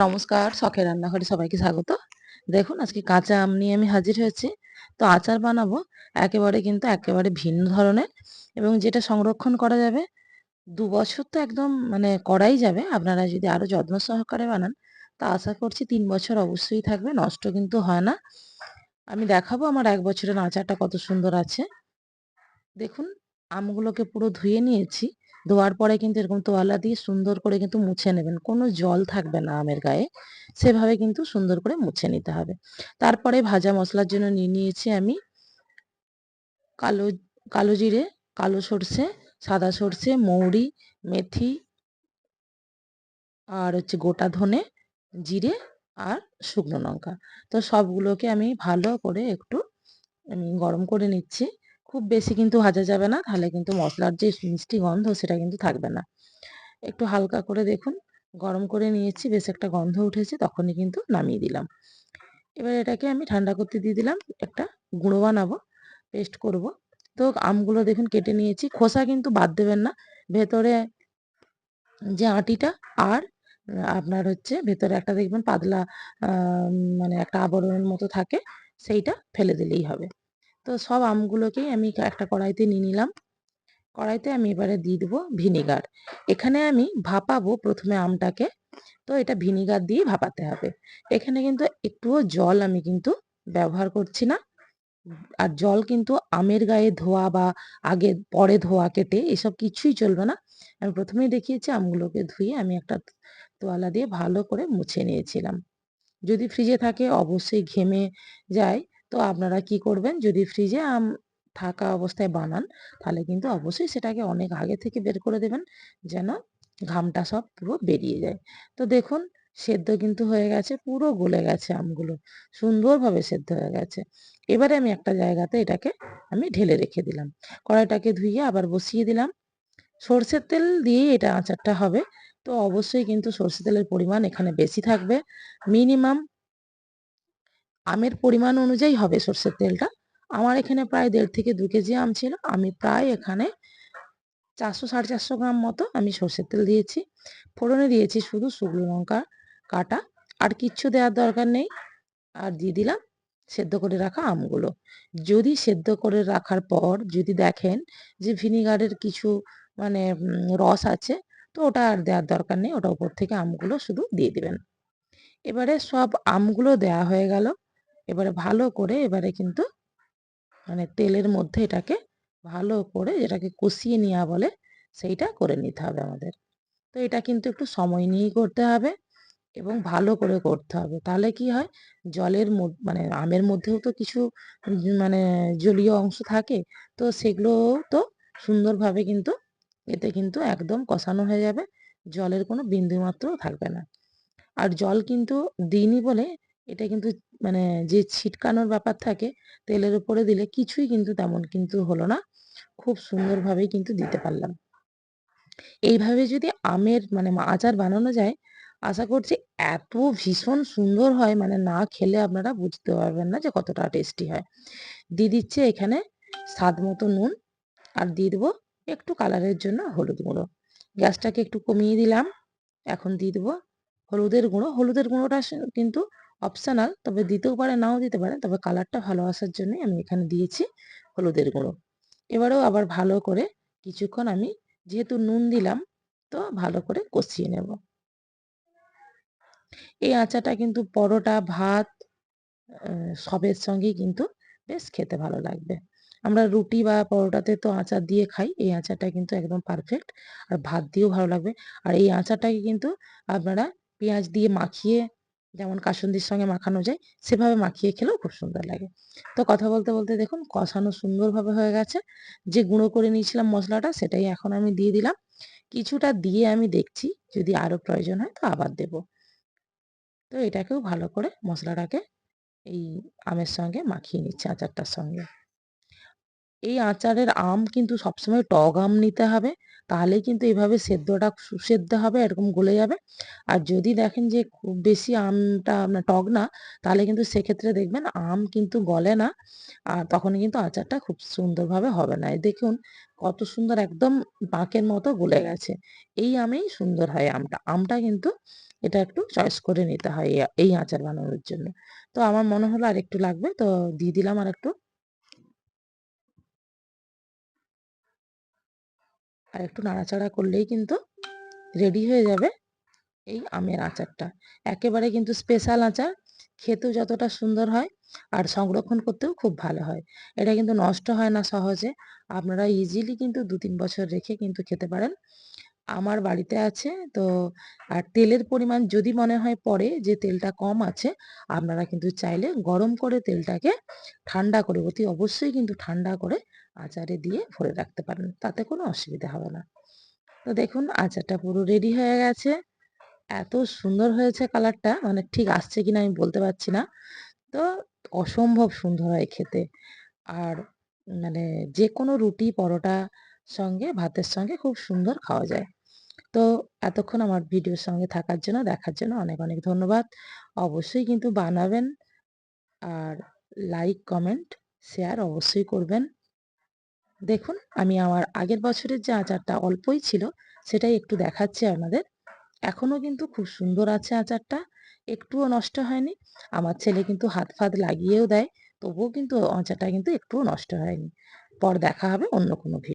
নমস্কার, শখের রান্নাঘরে সবাইকে স্বাগত। দেখুন, আজকে কাঁচা আম নিয়ে আমি হাজির হয়েছি। তো আচার বানাবো একেবারে কিন্তু একেবারে ভিন্ন ধরনের এবং যেটা সংরক্ষণ করা যাবে, দু বছর তো একদম মানে করাই যাবে। আপনারা যদি আরও যত্ন সহকারে বানান, তা আশা করছি তিন বছর অবশ্যই থাকবে, নষ্ট কিন্তু হয় না। আমি দেখাবো আমার এক বছরের আচারটা কত সুন্দর আছে। দেখুন, আমগুলোকে পুরো ধুয়ে নিয়েছি। ধোয়ার পরে কিন্তু এরকম তোয়ালা দিয়ে সুন্দর করে কিন্তু মুছে নেবেন। কোনো জল থাকবে না আমের গায়ে। সেভাবে কিন্তু সুন্দর করে মুছে নিতে হবে। তারপরে ভাজা মশলার জন্য নিয়ে নিয়েছি আমি কালো কালো জিরে, কালো সর্ষে, সাদা সর্ষে, মৌরি, মেথি আর হচ্ছে গোটা ধনে জিরে আর শুকনো লঙ্কা। তো সবগুলোকে আমি ভালো করে একটু আমি গরম করে নিচ্ছি। খুব বেশি কিন্তু ভাজা যাবে না, তাহলে কিন্তু মশলার যে মিষ্টি গন্ধ সেটা কিন্তু থাকবে না। একটু হালকা করে দেখুন, গরম করে নিয়েছি, বেশ একটা গন্ধ উঠেছে, তখনই কিন্তু নামিয়ে দিলাম। এবার এটাকে আমি ঠান্ডা করতে দিয়ে দিলাম, একটা গুঁড়ো বানাবো, পেস্ট করব। তো আমগুলো দেখুন কেটে নিয়েছি, খোসা কিন্তু বাদ দেবেন না, ভেতরে যে আটিটা আর আপনার হচ্ছে ভেতরে একটা দেখবেন পাতলা মানে একটা আবরণের মতো থাকে, সেইটা ফেলে দিলেই হবে। তো সব আমগুলোকেই আমি একটা কড়াইতে নিয়ে নিলাম। কড়াইতে আমি এবারে দিয়ে দেবো ভিনিগার। এখানে আমি ভাপাবো প্রথমে আমটাকে। তো এটা ভিনিগার দিয়ে ভাপাতে হবে। এখানে কিন্তু একটুও জল আমি কিন্তু ব্যবহার করছি না। আর জল কিন্তু আমের গায়ে ধোয়া বা আগে পরে ধোয়া কেটে এসব কিছুই চলবে না। আমি প্রথমেই দেখিয়েছি আমগুলোকে ধুয়ে আমি একটা তোয়ালা দিয়ে ভালো করে মুছে নিয়েছিলাম। যদি ফ্রিজে থাকে অবশ্যই ঘেমে যায়। তো আপনারা কি করবেন? যদি ফ্রিজে আম, থাকা অবস্থায় বানান, তাহলে কিন্তু অবশ্যই সেটাকে অনেক আগে থেকে বের করে দেবেন, যেন ঘামটা সব পুরো বেরিয়ে যায়। তো দেখুন, সেদ্ধ কিন্তু হয়ে গেছে, পুরো গলে গেছে আমগুলো, সুন্দরভাবে সেদ্ধ হয়ে গেছে। এবারে আমি একটা জায়গাতে এটাকে আমি ঢেলে রেখে দিলাম। কড়াইটাকে ধুইয়ে আবার বসিয়ে দিলাম। সর্ষের তেল দিয়েই এটা আচারটা হবে। তো অবশ্যই কিন্তু সর্ষে তেলের পরিমাণ এখানে বেশি থাকবে। মিনিমাম আমের পরিমাণ অনুযায়ী হবে সর্ষের তেলটা। আমার এখানে প্রায় দেড় থেকে দু কেজি আম ছিল। আমি প্রায় এখানে চারশো, সাড়ে চারশো গ্রাম মতো আমি সর্ষের তেল দিয়েছি। ফোড়নে দিয়েছি শুধু শুকনো লঙ্কা কাটা। আর কিচ্ছু দেওয়ার দরকার নেই। আর দিয়ে দিলাম সেদ্ধ করে রাখা আমগুলো। যদি সেদ্ধ করে রাখার পর যদি দেখেন যে ভিনিগারের কিছু মানে রস আছে, তো ওটা আর দেওয়ার দরকার নেই। ওটা উপর থেকে আমগুলো শুধু দিয়ে দিবেন। এবারে সব আমগুলো দেয়া হয়ে গেল। এবারে ভালো করে এবারে কিন্তু মানে তেলের মধ্যে এটাকে ভালো করে যেটাকে কষিয়ে নেওয়া বলে সেইটা করে নিতে হবে আমাদের। তো এটা কিন্তু একটু সময় নিয়েই করতে হবে এবং ভালো করে করতে হবে। তাহলে কি হয়? জলের মানে আমের মধ্যেও তো কিছু মানে জলীয় অংশ থাকে, তো সেগুলো তো সুন্দরভাবে কিন্তু এতে কিন্তু একদম কষানো হয়ে যাবে। জলের কোনো বিন্দুমাত্রও থাকবে না। আর জল কিন্তু দিইনি বলে এটা কিন্তু মানে যে ছিটকানোর ব্যাপার থাকে, তেলের উপরে দিলে কিছুই কিন্তু তেমন কিন্তু হলো না। খুব সুন্দরভাবেই কিন্তু দিতে পারলাম। এইভাবে যদি আমের মানে আচার বানানো যায়, আশা করছি এত ভীষণ সুন্দর হয় মানে না খেলে আপনারা বুঝতে পারবেন না যে কতটা টেস্টি হয়। দিয়ে দিচ্ছে এখানে স্বাদ মতো নুন আর দিয়ে দেবো একটু কালারের জন্য হলুদ গুঁড়ো। গ্যাসটাকে একটু কমিয়ে দিলাম। এখন দিয়ে দেবো হলুদের গুঁড়ো। হলুদের গুঁড়োটা কিন্তু অপশনাল তবে দিতেও পারে নাও দিতে পারে তবে কালারটা ভালো আসার জন্যই আমি এখানে দিয়েছি হলুদের গুঁড়ো। এবারেও আবার ভালো করে কিছুক্ষণ আমি যেহেতু নুন দিলাম, তো ভালো করে কষিয়ে নেব। এই আচাটা কিন্তু পরোটা, ভাত সবের সঙ্গেই কিন্তু বেশ খেতে ভালো লাগবে। আমরা রুটি বা পরোটাতে তো আচার দিয়ে খাই, এই আচারটা কিন্তু একদম পারফেক্ট আর ভাত দিয়েও ভালো লাগবে। আর এই আচারটাকে কিন্তু আপনারা পেঁয়াজ দিয়ে মাখিয়ে যেমন কাসুন্দির সঙ্গে মাখানো যায়, সেভাবে মাখিয়ে খেলেও খুব সুন্দর লাগে। তো কথা বলতে বলতে দেখুন কষানো সুন্দরভাবে হয়ে গেছে। যে গুঁড়ো করে নিয়েছিলাম মশলাটা, সেটাই এখন আমি দিয়ে দিলাম। কিছুটা দিয়ে আমি দেখছি, যদি আরও প্রয়োজন হয় তো আবার দেব। তো এটাকেও ভালো করে মশলাটাকে এই আমের সঙ্গে মাখিয়ে নিচ্ছে আচারটার সঙ্গে। এই আচারের আম কিন্তু সবসময় টক আম নিতে হবে। তাহলেই কিন্তু এভাবে সেদ্ধটা সুসেদ্ধ হবে, এরকম গলে যাবে আর যদি দেখেন যে খুব বেশি আমটা আপনার টক না, তাহলে কিন্তু সেক্ষেত্রে দেখবেন আম কিন্তু গলে না, আর তখন কিন্তু আচারটা খুব সুন্দরভাবে হবে না দেখুন কত সুন্দর একদম পাঁকের মতো গলে গেছে এই আমেই সুন্দর হয় আমটা আমটা কিন্তু এটা একটু চয়েস করে নিতে হয় এই আচার বানানোর জন্য। তো আমার মনে হলো আরেকটু লাগবে, তো দিয়ে দিলাম আরেকটু। আর একটু নাড়াচাড়া করলেই কিন্তু রেডি হয়ে যাবে এই আমের আচারটা। একেবারে কিন্তু স্পেশাল আচার। খেতেও যতটা সুন্দর হয় আর সংরক্ষণ করতেও খুব ভালো হয়। এটা কিন্তু নষ্ট হয় না সহজে। আপনারা ইজিলি কিন্তু ২-৩ বছর রেখে কিন্তু খেতে পারেন। আমার বাড়িতে আছে তো আর তেলের পরিমাণ যদি মনে হয় পরে যে তেলটা কম আছে, আপনারা কিন্তু চাইলে গরম করে তেলটাকে ঠান্ডা করে অতি অবশ্যই কিন্তু ঠান্ডা করে আচারে দিয়ে ভরে রাখতে পারেন। তাতে কোনো অসুবিধা হবে না। তো দেখুন আচারটা পুরো রেডি হয়ে গেছে। এত সুন্দর হয়েছে কালারটা মানে ঠিক আসছে কিনা আমি বলতে পারছি না। তো অসম্ভব সুন্দর হয় খেতে। আর মানে যে কোনো রুটি, পরোটা সঙ্গে ভাতের সঙ্গে খুব সুন্দর খাওয়া যায়। তো এতক্ষণ আমার ভিডিওর সঙ্গে থাকার জন্য, দেখার জন্য অনেক, অনেক ধন্যবাদ। অবশ্যই কিন্তু বানাবেন। আর লাইক, কমেন্ট, শেয়ার অবশ্যই করবেন। দেখুন আমি আমার আগের বছরের যে আচারটা অল্পই ছিল সেটাই একটু দেখাচ্ছি আপনাদের। এখনও কিন্তু খুব সুন্দর আছে আচারটা। একটুও নষ্ট হয়নি। আমার ছেলে কিন্তু হাত-ফাত লাগিয়েও দেয়। তবুও কিন্তু আচারটা কিন্তু একটুও নষ্ট হয়নি। পর দেখা হবে অন্য কোনো ভি